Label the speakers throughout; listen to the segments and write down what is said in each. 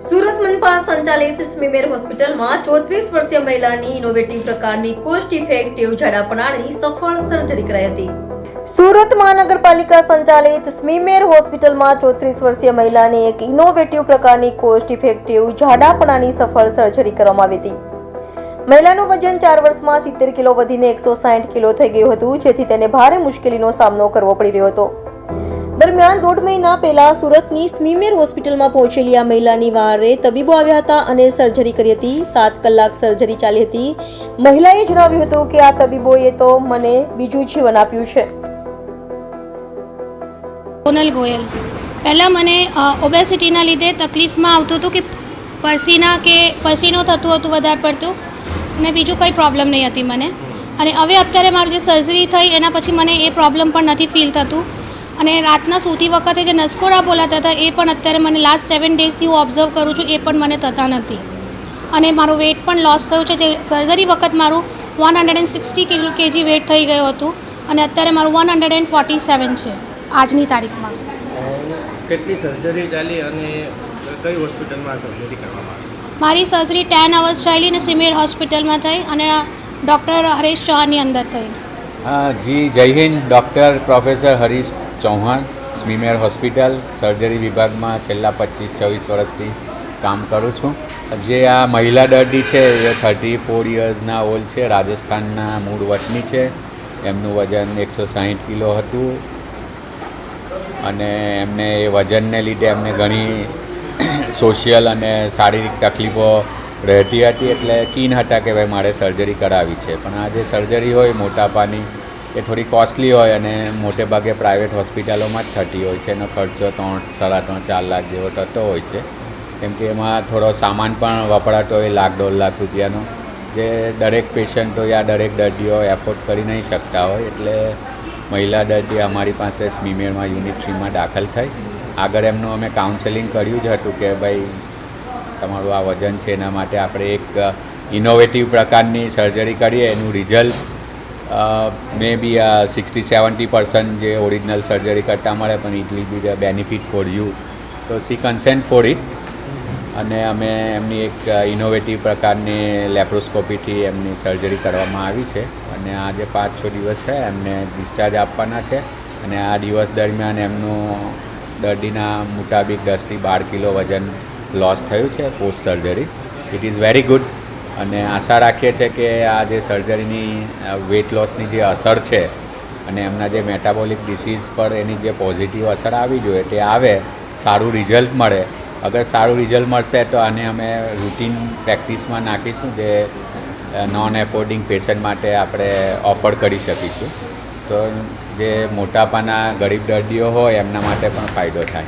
Speaker 1: સુરત મનપા સંચાલિત સ્મીમેર હોસ્પિટલમાં ચોત્રીસ વર્ષીય મહિલાની ઇનોવેટિવ પ્રકારની કોસ્ટ ઇફેક્ટિવ ઝાડાપણાની સફળ સર્જરી કરાઈ હતી. સુરત મહાનગરપાલિકા સંચાલિત સ્મીમેર હોસ્પિટલમાં ચોત્રીસ વર્ષીય મહિલાની એક ઇનોવેટિવ પ્રકારની કોસ્ટ ઇફેક્ટિવ ઝાડાપણાની સફળ સર્જરી કરવામાં આવી હતી. મહિલાનું વજન ચાર વર્ષમાં સિત્તેર કિલો વધીને એકસો સાઠ કિલો થઈ ગયું હતું, જેથી તેને ભારે મુશ્કેલીનો સામનો કરવો પડી રહ્યો હતો. દરમિયાન દોઢ મહિના પહેલા સુરતની સ્મીમેર હોસ્પિટલમાં પહોંચેલી આ મહિલાની વારે તબીબો આવ્યા હતા અને સર્જરી કરી હતી. સાત કલાક સર્જરી ચાલી હતી. મહિલાએ જણાવ્યું હતું કે આ તબીબોએ તો મને બીજું જીવન આપ્યું છે.
Speaker 2: સોનલ ગોયલ. પહેલાં મને ઓબેસિટીના લીધે તકલીફમાં આવતું હતું કે પરસીના કે પરસીનો થતું હતું વધારે પડતું અને બીજું કંઈ પ્રોબ્લેમ નહીં હતી મને. અને હવે અત્યારે મારું જે સર્જરી થઈ એના પછી મને એ પ્રોબ્લેમ પણ નથી ફીલ થતું. અને રાતના સૂતી વખતે જે નસકોરા બોલાતા હતા એ પણ અત્યારે મને લાસ્ટ સેવન ડેઝથી હું ઓબ્ઝર્વ કરું છું એ પણ મને થતા નથી. અને મારું વેટ પણ લોસ થયું છે જે સર્જરી વખત મારું one hundred and sixty kilo KG weight થઈ ગયું હતું. અને અત્યારે મારું one hundred and forty seven છે આજની તારીખમાં.
Speaker 3: કેટલી સર્જરી ચાલી અને કઈ હોસ્પિટલમાં સર્જરી કરવામાં આવી?
Speaker 2: મારી સર્જરી ટેન અવર્સ ચાલી અને સિમેર હોસ્પિટલમાં થઈ અને ડૉક્ટર હરેશ ચૌહાણની અંદર થઈ.
Speaker 4: જી જય Hind doctor professor Harish Chauhan, SMIMER hospital, surgery વિભાગમાં છેલ્લા પચીસ, છવ્વીસ વર્ષથી કામ કરું છું. જે આ મહિલા દર્દી છે, એ થર્ટી ફોર યર્સના ઓલ્ડ છે, રાજસ્થાનના મૂળ વતની છે. એમનું વજન એકસો સાહીઠ કિલો હતું. અને એમને એ વજનને લીધે એમને ઘણી સોશિયલ અને શારીરિક તકલીફો રહેતી હતી. એટલે કીન હતા કે ભાઈ મારે સર્જરી કરાવી છે. પણ આ જે સર્જરી હોય, મોટાપાની એ થોડી કોસ્ટલી હોય અને મોટે ભાગે પ્રાઇવેટ હોસ્પિટલોમાં જ થતી હોય છે. એનો ખર્ચો ત્રણ, સાડા ત્રણ, ચાર લાખ જેવો થતો હોય છે. કેમ કે એમાં થોડો સામાન પણ વપરાતો હોય, લાખ, દોઢ લાખ રૂપિયાનો. જે દરેક પેશન્ટો યા દરેક દર્દીઓ એફોર્ડ કરી નહીં શકતા હોય. એટલે મહિલા દર્દી અમારી પાસે સ્મીમેરમાં યુનિટ થ્રીમાં દાખલ થઈ. આગળ એમનું અમે કાઉન્સેલિંગ કર્યું જ હતું કે ભાઈ, તમારું આ વજન છે એના માટે આપણે એક ઇનોવેટિવ પ્રકારની સર્જરી કરીએ. એનું રિઝલ્ટ મે બી આ સિક્સટી સેવન્ટી પર્સન્ટ જે ઓરિજિનલ સર્જરી કરતાં મળે, પણ it will be the benefit for you તો સી કન્સેન્ટ ફોર ઇટ અને અમે એમની એક ઇનોવેટિવ પ્રકારની લેપ્રોસ્કોપીથી એમની સર્જરી કરવામાં આવી છે. અને આજે પાંચ, છ દિવસ થયા એમને ડિસ્ચાર્જ આપવાના છે. અને આ દિવસ દરમિયાન એમનું દર્દીના મુતાબિક દસથી બાર કિલો વજન લોસ થયું છે post surgery it is very good અને આશા રાખીએ છીએ કે આ જે સર્જરીની વેટ લોસની જે અસર છે અને એમના જે મેટાબોલિક ડિસીઝ પર એની જે પોઝિટિવ અસર આવી જોઈએ તે આવે સારું રિઝલ્ટ મળે. અગર સારું રિઝલ્ટ મળશે તો આને અમે રૂટીન પ્રેક્ટિસમાં નાખીશું જે નોન એફોર્ડિંગ પેશન્ટ માટે આપણે ઓફર કરી શકીશું. તો જે મોટાપાના ગરીબ દર્દીઓ હોય એમના માટે પણ ફાયદો થાય.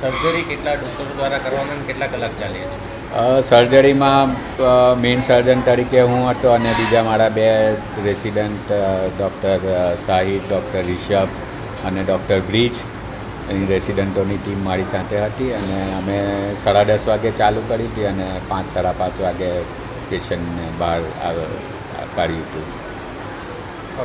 Speaker 3: સર્જરી કેટલા ડૉક્ટરો દ્વારા કરવામાં કેટલા કલાક ચાલે
Speaker 4: અ, સર્જરીમાં મેઇન સર્જન તરીકે હું હતો અને બીજા મારા બે resident doctor Shahid doctor Rishabh અને ડૉક્ટર બ્રિજ એની રેસિડન્ટોની ટીમ મારી સાથે હતી અને અમે સાડા દસ વાગે ચાલુ કરી હતી અને પાંચ સાડા પાંચ વાગે પેશન્ટને બહાર કાઢ્યું હતું.